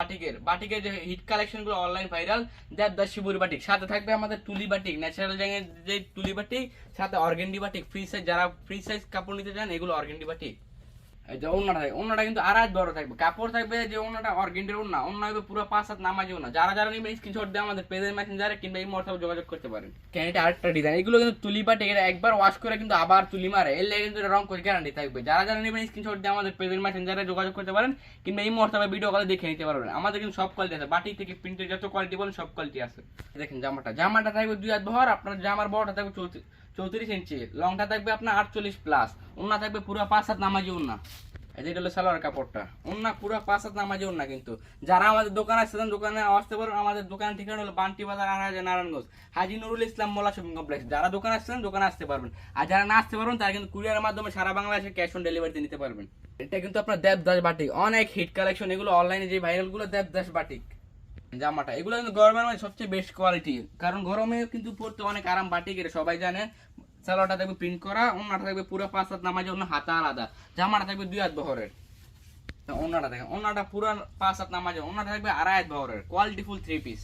বাটিকের। বাটিকের যে হিট কালেকশনগুলো অনলাইন ভাইরাল দেবদাস শিবুর বাটিক। সাথে থাকবে আমাদের তুলি বাটিক ন্যাচারাল জাঙ্গের যে তুলি বাটিক, সাথে অর্গেন্ডি বাটিক ফ্রি সাইজ যারা ফ্রি সাইজ কাপড় নিতে চান, এগুলো অর্গেন্ডি বাটিক। এই যে ওনাটা ওনাটা কিন্তু আর আজ বড় থাকবে। কাপড় থাকবে যে ওনাটা অর্গেন্ডের ওনা ওনা হবে পুরো পাঁচ হাত নামাজি ওনা যারা যারা নেবেন স্ক্রিনশট দিয়ে আমাদের পেজের মেসেঞ্জারে কিংবা এই মোটরসাইকেল যোগাযোগ করতে পারেন। কেন এটা আরেকটা ডিজাইন এগুলো কিন্তু তুলি পাটে এটা একবার ওয়াশ করে কিন্তু আবার তুলি মারে। এর লেগে কিন্তু রং করে গ্যারান্টি থাকবে। যারা যারা নেবেন স্ক্রিনশট দিয়ে আমাদের পেজের মেসেঞ্জারে যোগাযোগ করতে পারেন, কিংবা এই মোটরসাইকেল ভিডিও কলে দেখে নিতে পারবেন। আমাদের কিন্তু সব কোয়ালিটি আছে। বাটি থেকে প্রিন্টের যত কোয়ালিটি বলেন, সব কোয়ালিটি আছে। দেখেন জামাটা। জামাটা থাকবে দুই হাত ভর, আপনার জামার বড়টা থাকবে চৌত্রিশ ইঞ্চি লংটা থাকবে আপনার আটচল্লিশ প্লাস ওনা থাকবে পুরো পাঁচ হাত নামাজি ওনা এটা সালোয়ার কাপড়টা। ওন্না পুরো পাঁচ নামাজি কিন্তু। যারা আমাদের দোকানে দোকানে আসতে আমাদের ঠিকানা হলো Banti Bazar Narayanganj. Haji Nurul Islam Mollah shopping complex. যারা দোকানে আসছেন দোকানে আসতে পারবেন। আর যারা না আসতে পারবেন, তারা কিন্তু কুরিয়ারের মাধ্যমে সারা বাংলাদেশে ক্যাশ অন ডেলিভারিতে নিতে পারবেন। এটা কিন্তু আপনার দেবদাস বাটিক। অনেক হিট কালেকশন এগুলো অনলাইনে যে ভাইরালগুলো, দেবদাস বাটিক। জামাটা। এগুলো কিন্তু গরমের মধ্যে সবচেয়ে বেস্ট কোয়ালিটি কারণ গরমে কিন্তু পড়তে অনেক আরাম বাটিক এটা সবাই জানে সালোয়ারটা দেখবে প্রিন্ট করা অন্যটা থাকবে পুরো পাঁচ হাত নামাজে অন্য হাতা আলাদা। জামাটা থাকবে দুই হাত বহরের। ওনাটা দেখেন ওনাটা পুরো পাঁচ হাত নামাজে ওনাটা থাকবে আড়াই হাত বহরের। কোয়ালিটি ফুল থ্রি পিস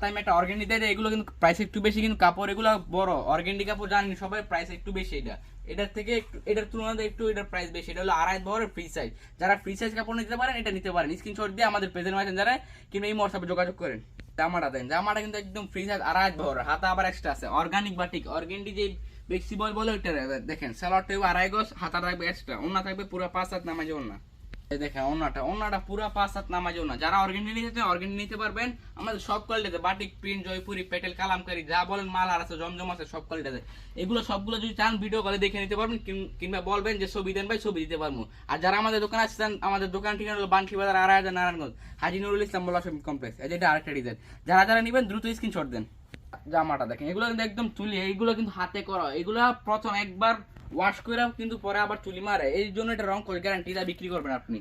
তাই আমি একটা অর্গেনিক দেয় এগুলো কিন্তু প্রাইস একটু বেশি, কিন্তু কাপড় এগুলো বড়। অর্গেনিক কাপড় জানি, সবাই প্রাইস একটু বেশি এটা। এটার থেকে একটু, এটার তুলনাতে একটু এটার প্রাইস বেশি। এটা হলো আড়াই বহরের ফ্রি সাইজ যারা ফ্রি সাইজ কাপড় নিতে পারেন, এটা নিতে পারেন। স্ক্রিনশট দিয়ে আমাদের পেজের মাঝে যারা কিংবা এই হোয়াটসঅ্যাপে যোগাযোগ করেন। জামাটা দেন। জামাটা কিন্তু একদম ফ্রি সাইজ আড়াই বহর হাতা আবার এক্সট্রা আছে। অর্গানিক বাটিক অর্গেন্ডি যে বেক্সিবল বলে ওইটা দেখেন। স্যালাডটা আড়াই গজ, হাতা থাকবে এক্সট্রা ওনা থাকবে পুরো পাঁচ হাত নামাজে ওনা এই দেখেন, ওনাটা পুরো পাঁচ যারা নিতে পারবেন। আমাদের সব বাটিক প্রিন্ট জয়পুরি কালামকারি, যা বলেন মাল আর আছে, জমজম আছে, সব এগুলো সবগুলো যদি চান ভিডিও কলে দেখে নিতে পারবেন কিংবা বলবেন যে, ছবি দেন ছবি দিতে পারব। আর যারা আমাদের দোকানে আসছেন, আমাদের দোকান বানকি বাজার ইসলাম কমপ্লেক্স। এই যে আরেকটা যারা যারা নেবেন, দ্রুত জামাটা দেখেন, এগুলো কিন্তু একদম তুলি, এইগুলো কিন্তু হাতে করা। এগুলো প্রথম একবার ওয়াশ করে কিন্তু পরে আবার তুলি মারে। এই জন্য এটা রং করে গ্যারান্টি দা বিক্রি করবেন আপনি।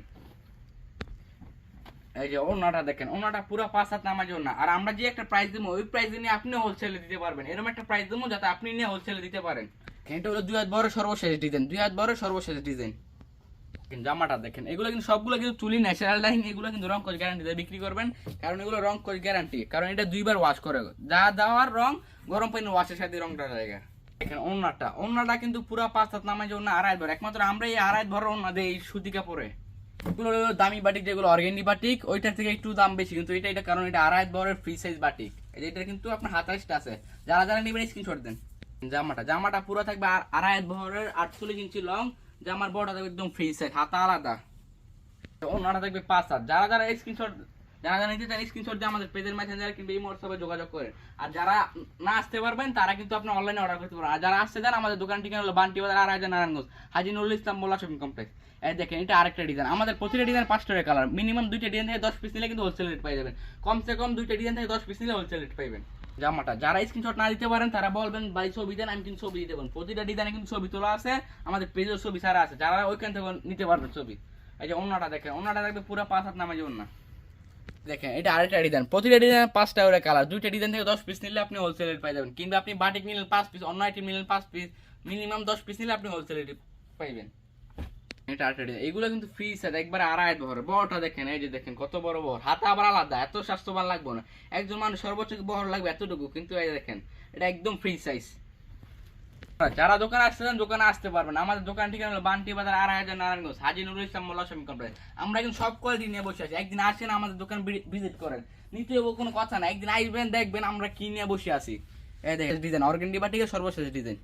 এই যে ওনাটা দেখেন ওনাটা পুরো পাঁচ হাত নামাজ না আর আমরা যে একটা প্রাইস দেবো ওই প্রাইস নিয়ে আপনি হোলসেলে দিতে পারবেন। এরকম একটা প্রাইস দেবো যাতে আপনি নিয়ে হোলসেলে দিতে পারেন। এটা হলো দুই হাত বড় সর্বশেষ ডিজাইন দুই হাত বড় সর্বশেষ ডিজাইন জামাটা দেখেন এগুলো কিন্তু সবগুলো কিন্তু চুলি ন্যাচারাল লাইন এগুলো কিন্তু রং করে গ্যারান্টি দিয়ে বিক্রি করবেন। কারণ এগুলো রং করে গ্যারান্টি কারণ এটা দুইবার ওয়াশ করে। যা দেওয়ার রং গরম পানি ওয়াশের সাথে রংটা জায়গা দেখেন ওনাটা ওনাটা কিন্তু পুরা পাঁচ হাত যে ওনা আড়াই ভর একমাত্র আমরা এই আড়াই ভর ওনা দেই এই সুতি কাপড়ে। এগুলো দামি বাটিক, যেগুলো অর্গেন্ডি বাটিক, ওইটার থেকে একটু দাম বেশি, কিন্তু এটা এটা কারণ এটা আড়াই বরের ফ্রি সাইজ বাটিক। এটা কিন্তু আপনার হাতাইশটা আছে। যারা যারা নেবেন স্ক্রিনশট দেন। জামাটা জামাটা পুরো থাকবে আর- আড়াই বহরের আটচল্লিশ ইঞ্চি লং জামার বড়টা থাকবে একদম ফ্রি সাইজ হাতা আলাদা। ওনাটা থাকবে পাঁচ হাত। যারা যারা স্ক্রিনশট যারা যারা নিতে চান স্ক্রিনশট দিয়ে আমাদের পেজের মেসেঞ্জার কিংবা এই হোয়াটসঅ্যাপে যোগাযোগ করেন আর যারা না আসতে পারবেন, তারা কিন্তু আপনার অনলাইনে অর্ডার করতে পারেন আর যারা আসতে চান, আমাদের দোকান ঠিকানা হলো বান্টি বাজার, আর হাজার Narayanganj. Haji Nurul Islam Mollah shopping complex. এই দেখেন, এটা আরেকটা ডিজাইন আমাদের প্রতিটা ডিজাইন পাঁচটা কালার মিনিমাম দুইটা ডিজাইন থেকে দশ পিস নিলে কিন্তু হোলসেল রেট পাই যাবেন। কমসে কম দুইটা ডিজাইন থেকে দশ পিস নিলে হোলসেল রেট পাইবেন। জামাটা। যারা স্ক্রিনশট না দিতে পারেন, তারা বলবেন, ভাই, ছবি দেন, আমি কিন্তু ছবি দিতে পারেন প্রতিটা ডিজাইনে কিন্তু ছবি তোলা আছে, আমাদের পেজের ছবি সারা আছে। যারা ওইখান থেকে নিতে পারবেন ছবি। এই যে অন্যটা দেখেন অন্যটা দেখবে পুরো পাঁচ হাত নামাজে অন্য দেখেন, এটা আরেকটা ডিজাইন প্রতিটা ডিজাইন পাঁচটা করে কালার দুইটা ডিজাইন থেকে দশ পিস নিলে আপনি হোলসেল রেট পাই যাবেন কিংবা আপনি বাটিক নিলেন পাঁচ পিস অন্য আইটেম নিলেন পাঁচ পিস মিনিমাম দশ পিস নিলে আপনি হোলসেল রেট পাইবেন। এটা আরেকটা ডিজাইন এগুলো কিন্তু ফ্রি সেট একবার আড়াই বহর। বড়টা দেখেন, এই যে দেখেন, কত বড় বহর। হাতে আবার আলাদা, এত স্বাস্থ্যবান লাগবে না। একজন মানুষ সর্বোচ্চ বহর লাগবে এতটুকু, কিন্তু এই দেখেন, এটা একদম ফ্রি সাইজ যারা দোকানে আসতেছেন, দোকানে আসতে পারবেন। আমাদের দোকান ঠিকানা হলো বান্টি বাজার আড়াই হাজার নারায়ণগঞ্জ, হাজি নুরুল ইসলাম মোল্লা শপিং কমপ্লেক্স। আমরা কিন্তু সব কোয়ালিটি নিয়ে বসে আছি। একদিন আসেন আমাদের দোকান ভিজিট করেন। নিতে কোনো কথা না একদিন আসবেন, দেখবেন আমরা কি নিয়ে বসে আছি। এই দেখেন ডিজাইন অর্গেন্ডি বাটিকে সর্বশেষ ডিজাইন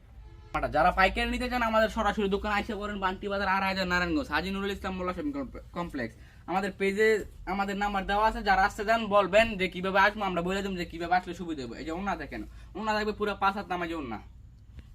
যারা পাইকারি নিতে চান, আমাদের সরাসরি দোকানে আসে করেন বান্টি বাজার আড়াই হাজার নারায়ণগঞ্জ, হাজি নুরুল ইসলাম মোল্লা শপিং কমপ্লেক্স। আমাদের পেজে আমাদের নাম্বার দেওয়া আছে। যারা আসতে চান, বলবেন যে কীভাবে আসব, আমরা বলে দেবো যে কীভাবে আসলে সুবিধা হবে। এই যে ওনা দেখেন ওনা থাকবে পুরো পাঁচ হাত নামাজে ওনা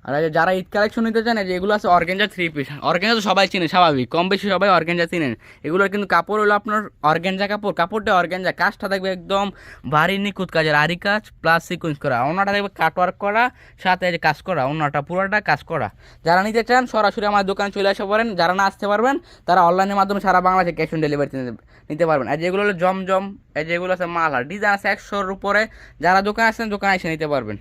আর যারা ঈদ কালেকশন নিতে চান যে এগুলো আছে অর্গেঞ্জা থ্রি পিস অর্গেঞ্জা তো সবাই চিনে, স্বাভাবিক। কম বেশি সবাই অর্গেঞ্জা চিনেন। এগুলোর কিন্তু কাপড় হলো আপনার অর্গেঞ্জা কাপড়। কাপড়টা অর্গেঞ্জা, কাজটা থাকবে একদম ভারী নিখুঁত কাজের। আরি কাজ প্লাস সিকুয়েন্স করা। অন্যটা থাকবে কাটওয়ার্ক করা, সাথে কাজ করা। অন্যটা পুরোটা কাজ করা। যারা নিতে চান, সরাসরি আমার দোকানে চলে আসতে পারেন। যারা না আসতে পারবেন, তারা অনলাইনের মাধ্যমে সারা বাংলাদেশে ক্যাশ অন ডেলিভারি নিতে পারবেন। আর যেগুলো হলো জমজম, এই যেগুলো আছে মাল ডিজাইন আছে একশোর উপরে। যারা দোকানে আসেন, দোকানে এসে নিতে পারবেন।